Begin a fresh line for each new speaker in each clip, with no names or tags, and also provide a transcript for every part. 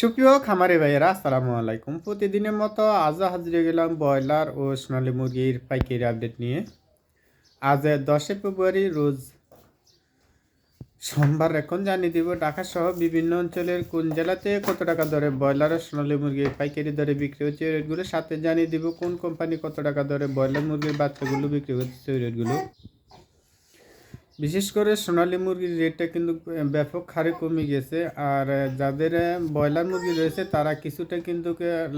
সুপ্রিয় খামারে ভাইয়েরা, আসসালামু আলাইকুম। প্রতিদিনের মতো আজও হাজিরে গেলাম ব্রয়লার ও সোনালী মুরগির পাইকারি আপডেট নিয়ে। আজ দশই ফেব্রুয়ারি, রোজ সোমবার এখন জানিয়ে দিব ঢাকা সহ বিভিন্ন অঞ্চলের কোন জেলাতে কত টাকা দরে ব্রয়লার ও সোনালী মুরগির পাইকারি দরে বিক্রি হচ্ছে রেটগুলো, সাথে জানিয়ে দিব কোন কোম্পানি কত টাকা দরে ব্রয়লার মুরগির বাচ্চাগুলো বিক্রি হচ্ছে রেটগুলো। বিশেষ করে সোনালী মুরগির রেটটা কিন্তু ব্যাপক হারে কমে গেছে। আর যাদের ব্রয়লার মুরগি রয়েছে, তারা কিছুটা কিন্তু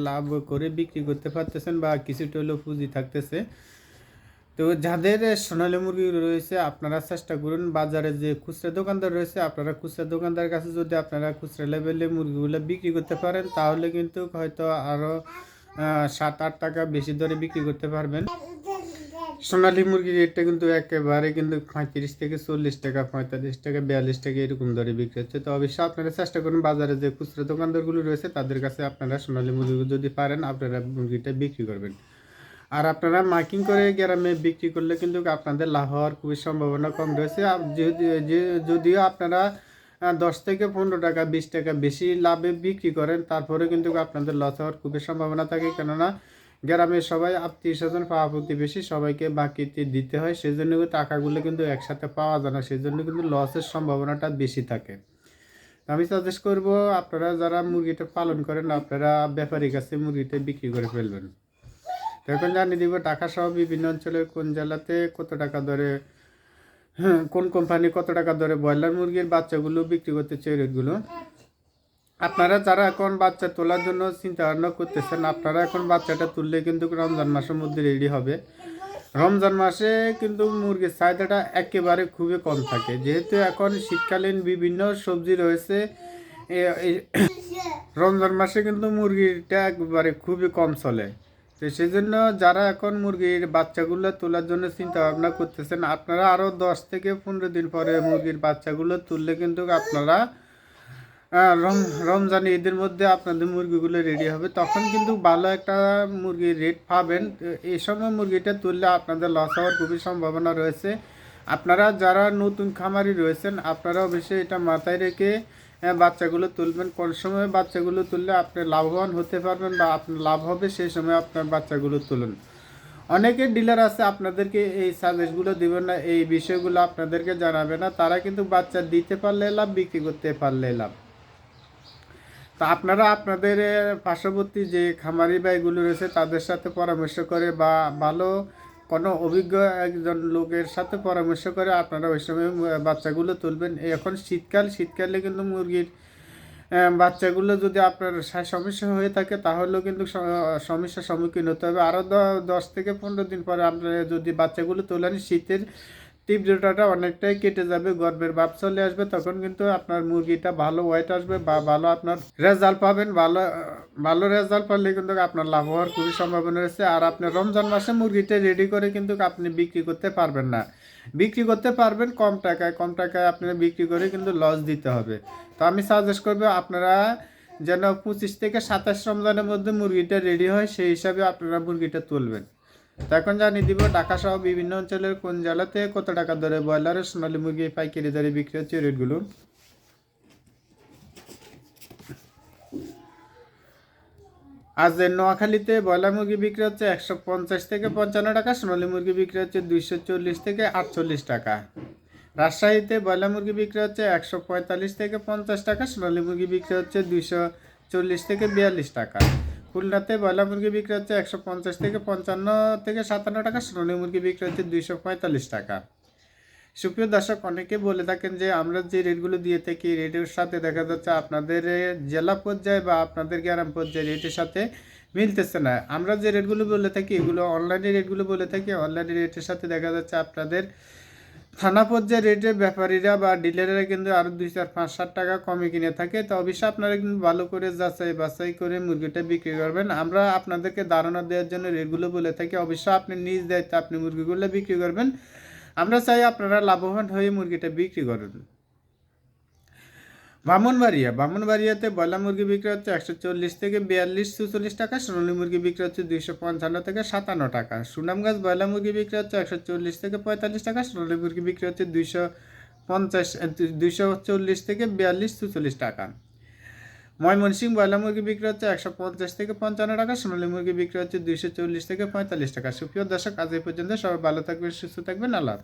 লাভ করে বিক্রি করতে পারতেছেন বা কিছুটা হলেও পুঁজি থাকতেছে। তো যাদের সোনালী মুরগি রয়েছে, আপনারা চেষ্টা করুন বাজারে যে খুচরা দোকানদার রয়েছে, আপনারা খুচরা দোকানদার কাছে যদি আপনারা খুচরা লেভেলে মুরগিগুলো বিক্রি করতে পারেন, তাহলে কিন্তু হয়তো আরও সাত আট টাকা বেশি দরে বিক্রি করতে পারবেন। সোনালী মুরগির রেটটা কিন্তু একেবারে কিন্তু পঁয়ত্রিশ থেকে চল্লিশ টাকা, পঁয়তাল্লিশ টাকা, বিয়াল্লিশ টাকা এরকম দরে বিক্রি হচ্ছে। তো অবশ্যই আপনারা চেষ্টা করুন, বাজারে যে খুচরা দোকানদারগুলো রয়েছে, তাদের কাছে আপনারা সোনালী মুরগি যদি পারেন, আপনারা মুরগিটা বিক্রি করবেন। আর আপনারা মার্কিং করে গ্রামে বিক্রি করলে কিন্তু আপনাদের লাভ হওয়ার খুবই সম্ভাবনা কম রয়েছে। যদিও আপনারা দশ থেকে পনেরো টাকা, বিশ টাকা বেশি লাভে বিক্রি করেন তারপরে কিন্তু আপনাদের লস হওয়ার খুবই সম্ভাবনা থাকে। কেননা গ্রামের সবাই আত্মীয় স্বজন পাওয়া প্রতিবেশী সবাইকে বাকিতে দিতে হয় সেজন্য টাকাগুলো কিন্তু একসাথে পাওয়া যায় না সেজন্য কিন্তু লসের সম্ভাবনাটা বেশি থাকে। আমি সাজেস্ট করব আপনারা যারা মুরগিটা পালন করেন আপনারা ব্যাপারীর কাছে মুরগিটা বিক্রি করে ফেলবেন। এখন জানিয়ে দিব ঢাকা সহ বিভিন্ন অঞ্চলের কোন জেলাতে কত টাকা ধরে হ্যাঁ, কোন কোম্পানি কত টাকা দরে ব্রয়লার মুরগির বাচ্চাগুলো বিক্রি করতে এই রেটগুলো? আপনারা যারা এখন বাচ্চা তোলার জন্য চিন্তা ভাবনা করতেছেন, আপনারা এখন বাচ্চাটা তুললে কিন্তু রমজান মাসের মধ্যে রেডি হবে। রমজান মাসে কিন্তু মুরগির চাহিদাটা একেবারে খুবই কম থাকে। যেহেতু এখন শীতকালীন বিভিন্ন সবজি রয়েছে রমজান মাসে কিন্তু মুরগিটা একবারে খুবই কম চলে। তো সেই জন্য যারা এখন মুরগির বাচ্চাগুলো তোলার জন্য চিন্তা ভাবনা করতেছেন, আপনারা আরও দশ থেকে পনেরো দিন পরে মুরগির বাচ্চাগুলো তুললে কিন্তু আপনারা রমজান ঈদের মধ্যে আপনাদের মুরগিগুলো রেডি হবে। তখন কিন্তু ভালো একটা মুরগির রেট পাবেন। এই সময় মুরগিটা তুললে আপনাদের লস হওয়ার খুবই সম্ভাবনা রয়েছে। আপনারা যারা নতুন খামারি রয়েছেন, আপনারা অবশ্যই এটা মাথায় রেখে বাচ্চাগুলো তুলবেন। কোন সময় বাচ্চাগুলো তুললে আপনি লাভবান হতে পারবেন বা আপনার লাভ হবে, সেই সময় আপনার বাচ্চাগুলো তুলুন। অনেকে ডিলার আছে, আপনাদেরকে এই সাজেস্টগুলো দিবেন না, এই বিষয়গুলো আপনাদেরকে জানাবে না। তারা কিন্তু বাচ্চা দিতে পারলে লাভ, বিক্রি করতে পারলে লাভ। তা আপনারা আপনাদের পার্শ্ববর্তী যে খামারি ভাইগুলো রয়েছে, তাদের সাথে পরামর্শ করে বা ভালো কোনো অভিজ্ঞ একজন লোকের সাথে পরামর্শ করে আপনারা ওই সময় বাচ্চাগুলো তুলবেন। এখন শীতকাল, শীতকালে কিন্তু মুরগির বাচ্চাগুলো যদি আপনার সমস্যা হয়ে থাকে, তাহলেও কিন্তু সমস্যার সম্মুখীন হতে হবে। আরও দশ থেকে পনেরো দিন পরে আপনারা যদি বাচ্চাগুলো তোলেন, শীতের তীব্রতাটা অনেকটাই কেটে যাবে, গর্বের ভাব চলে আসবে। তখন কিন্তু আপনার মুরগিটা ভালো ওয়েট আসবে বা ভালো আপনার রেজাল্ট পাবেন। ভালো ভালো রেজাল্ট পারলে কিন্তু আপনার লাভ হওয়ার খুবই সম্ভাবনা রয়েছে। আর আপনি রমজান মাসে মুরগিটা রেডি করে কিন্তু আপনি বিক্রি করতে পারবেন না। বিক্রি করতে পারবেন কম টাকায় কম টাকায় আপনারা বিক্রি করে কিন্তু লস দিতে হবে। তো আমি সাজেস্ট করব আপনারা যেন পঁচিশ থেকে সাতাশ রমজানের মধ্যে মুরগিটা রেডি হয়, সেই হিসাবে আপনারা মুরগিটা তুলবেন। তো এখন জানিয়ে দিব, ঢাকা সহ বিভিন্ন অঞ্চলের কোন জেলাতে কত টাকা দরে ব্রয়লারের সোনালী মুরগি পাইকারি দরে বিক্রি হচ্ছে রেটগুলো? আজ নোয়াখালীতে ব্রয়লার মুরগি বিক্রি হচ্ছে একশো পঞ্চাশ থেকে পঞ্চান্ন টাকা, সোনালী মুরগি বিক্রি হচ্ছে দুইশো চল্লিশ থেকে আটচল্লিশ টাকা। রাজশাহীতে ব্রয়লার মুরগি বিক্রি হচ্ছে একশো পঁয়তাল্লিশ থেকে পঞ্চাশ টাকা, সোনালী মুরগি বিক্রি হচ্ছে দুইশো চল্লিশ থেকে বিয়াল্লিশ টাকা। খুলনাতে ব্রয়লার মুরগি বিক্রি হচ্ছে একশো পঞ্চাশ থেকে পঞ্চান্ন থেকে সাতান্ন টাকা, সোনালী মুরগি বিক্রি হচ্ছে দুইশো পঁয়তাল্লিশ টাকা। সুপ্রিয় দর্শক, অনেকে বলে থাকেন যে আমরা যে রেটগুলো দিয়ে থাকি, রেটের সাথে দেখা যাচ্ছে আপনাদের জেলা পর্যায়ে বা আপনাদের গ্রাম পর্যায়ে রেটের সাথে মিলতেছে না। আমরা যে রেটগুলো বলে থাকি, এগুলো অনলাইনে রেটগুলো বলে থাকি, অনলাইনে রেটের সাথে দেখা যাচ্ছে আপনাদের থানা পর্যায়ে রেটে ব্যাপারীরা বা ডিলাররা কিন্তু আরও দুই, চার, পাঁচ, সাত টাকা কমে কিনে থাকে। তো অবশ্যই আপনারা কিন্তু ভালো করে যাচাই বাছাই করে মুরগিটা বিক্রি করবেন। আমরা আপনাদেরকে ধারণা দেওয়ার জন্য রেটগুলো বলে থাকি, অবশ্যই আপনি নিজ দায়িত্বে আপনি মুরগিগুলো বিক্রি করবেন। আমরা চাই আপনারা লাভবান হয়ে মুরগিটা বিক্রি করেন। বামনবাড়িয়া, বামনবাড়িয়াতে বয়লা মুরগি বিক্রি হচ্ছে একশো চল্লিশ থেকে বিয়াল্লিশ, চুচল্লিশ টাকা, সোনালী মুরগি বিক্রি হচ্ছে দুইশো পঞ্চান্ন থেকে সাতান্ন টাকা। সুনামগাছ বয়লা মুরগি বিক্রি হচ্ছে একশো চল্লিশ থেকে পঁয়তাল্লিশ টাকা, সোনালী মুরগি বিক্রি হচ্ছে দুইশো পঞ্চাশ দুইশো চল্লিশ থেকে বিয়াল্লিশ, চুচল্লিশ টাকা। ময়মনসিং ব্রয়লার মুরগি বিক্রি হচ্ছে একশো পঞ্চাশ থেকে পঞ্চান্ন টাকা, সোনালী মুরগি বিক্রি হচ্ছে দুইশো চল্লিশ থেকে পঁয়তাল্লিশ টাকা। সুপ্রিয় দর্শক, আজ এই পর্যন্ত সবাই ভালো থাকবেন, সুস্থ থাকবেন, আল্লাহ।